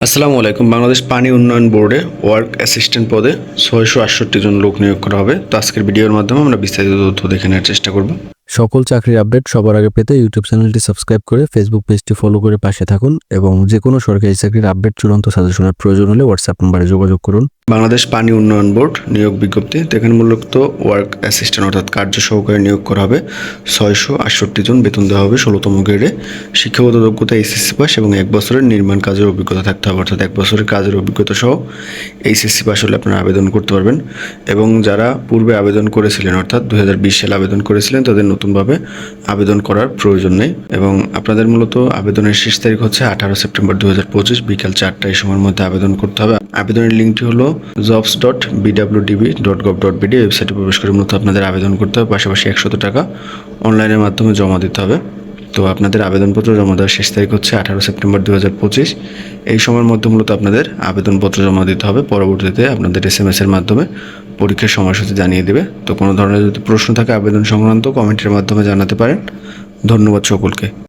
আসসালামু আলাইকুম। বাংলাদেশ পানি উন্নয়ন বোর্ডে ওয়ার্ক অ্যাসিস্ট্যান্ট পদে ছয়শো আটষট্টি জন লোক নিয়োগ করা হবে। তো আজকের ভিডিওর মাধ্যমে আমরা বিস্তারিত তথ্য দেখে নেওয়ার চেষ্টা করব। সকল চাকরির আপডেট সবার আগে পেতে ইউটিউব চ্যানেলটি সাবস্ক্রাইব করে ফেসবুক পেজটি ফলো করে পাশে থাকুন এবং যে কোনো সরকারি চাকরির আপডেট চূড়ান্ত সাজেশনের প্রয়োজন হলে হোয়াটসঅ্যাপ নম্বরে যোগাযোগ করুন। বাংলাদেশ পানি উন্নয়ন বোর্ড নিয়োগ বিজ্ঞপ্তি। তো এখানে মূলত ওয়ার্ক অ্যাসিস্ট্যান্ট অর্থাৎ কার্য সহকারে নিয়োগ করা হবে ছয়শো আটষট্টি জন, বেতন দেওয়া হবে ষোলোতম গ্রেডে। শিক্ষাগত যোগ্যতা এইচএসসি পাস এবং এক বছরের নির্মাণ কাজের অভিজ্ঞতা থাকতে হবে, অর্থাৎ এক বছরের কাজের অভিজ্ঞতা সহ এইচএসসি পাস হলে আপনারা আবেদন করতে পারবেন। এবং যারা পূর্বে আবেদন করেছিলেন, অর্থাৎ দু হাজার বিশ সালে আবেদন করেছিলেন, তাদের নতুনভাবে আবেদন করার প্রয়োজন নেই। এবং আপনাদের মূলত আবেদনের শেষ তারিখ হচ্ছে আঠারো সেপ্টেম্বর দু হাজার পঁচিশ, বিকাল চারটা এই সময়ের মধ্যে আবেদন করতে হবে। আবেদনের লিঙ্কটি হলো jobs dot BWDB dot gov dot BD ওয়েবসাইটে প্রবেশ করে মূলত আপনাদের আবেদন করতে হবে, পাশাপাশি একশত টাকা অনলাইনের মাধ্যমে জমা দিতে হবে। তো আপনাদের আবেদনপত্র জমা দেওয়ার শেষ তারিখ হচ্ছে আঠারো সেপ্টেম্বর দু হাজার পঁচিশ। এই সময়ের মধ্যে মূলত আপনাদের আবেদনপত্র জমা দিতে হবে। পরবর্তীতে আপনাদের এস এম এর মাধ্যমে পরীক্ষার সময়সূচি জানিয়ে দেবে। তো কোনো ধরনের যদি প্রশ্ন থাকে আবেদন সংক্রান্ত কমেন্টের মাধ্যমে জানাতে পারেন। ধন্যবাদ সকলকে।